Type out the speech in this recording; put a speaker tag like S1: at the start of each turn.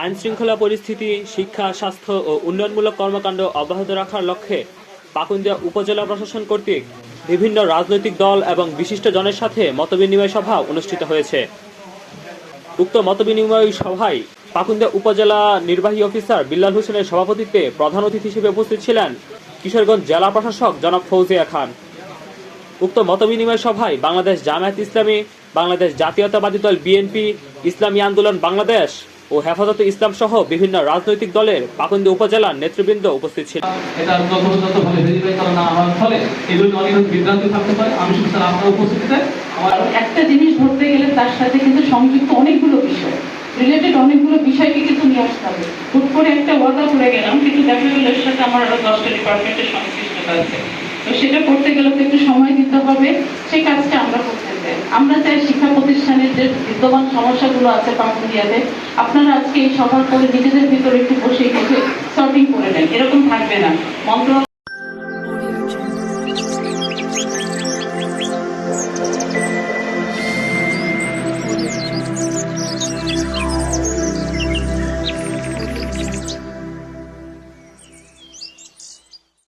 S1: আইন শৃঙ্খলা পরিস্থিতি, শিক্ষা, স্বাস্থ্য ও উন্নয়নমূলক কর্মকাণ্ড অব্যাহত রাখার লক্ষ্যে পাকুন্দিয়া উপজেলা প্রশাসন কর্তৃক বিভিন্ন রাজনৈতিক দল এবং বিশিষ্ট জনের সাথে মতবিনিময় সভা অনুষ্ঠিত হয়েছে। উক্ত মতবিনিময় সভায় পাকুন্দিয়া উপজেলা নির্বাহী অফিসার বিল্লাল হোসেনের সভাপতিত্বে প্রধান অতিথি হিসেবে উপস্থিত ছিলেন কিশোরগঞ্জ জেলা প্রশাসক জনাব ফৌজিয়া খান। উক্ত মতবিনিময় সভায় বাংলাদেশ জামায়াত ইসলামী, বাংলাদেশ জাতীয়তাবাদী দল বিএনপি, ইসলামী আন্দোলন বাংলাদেশ ও হেফাজতে ইসলাম সহ বিভিন্ন রাজনৈতিক দলের পাকুন্দি উপজেলার নেতৃবৃন্দ উপস্থিত ছিলেন।
S2: এটা যথাযথভাবে ভেরিফাই করা না হওয়ার ফলে এগুলো অনেক বিভ্রান্তি থাকতে পারে। আমি শুধু স্যার আপনার উপস্থিতিতে আমার
S3: একটা জিনিস ধরতে গেলে তার সাথে কিন্তু সংযুক্ত অনেকগুলো বিষয়। রিলেটেড অনেকগুলো বিষয়কে কিন্তু নিয়ে আসতে হবে। হুট করে একটা ওয়াদা করে গেলাম কিন্তু দেখা গেল এর সাথে আমার আরও দশটা ডিপার্টমেন্টের সংশ্লিষ্টতা আছে। তো সেটা করতে গেলে তো একটু সময় দিতে হবে। সেই কাজটা আমরা আমরা চাই শিক্ষা প্রতিষ্ঠানের যে বিদ্যমান সমস্যাগুলো আছে পাকুন্দিয়াতে আপনারা আজকে এই সভার পরে নিজেদের ভিতরে একটু বসে কিছু সর্টিং করে নেন। এরকম থাকবে না। মন্ত্রণালয়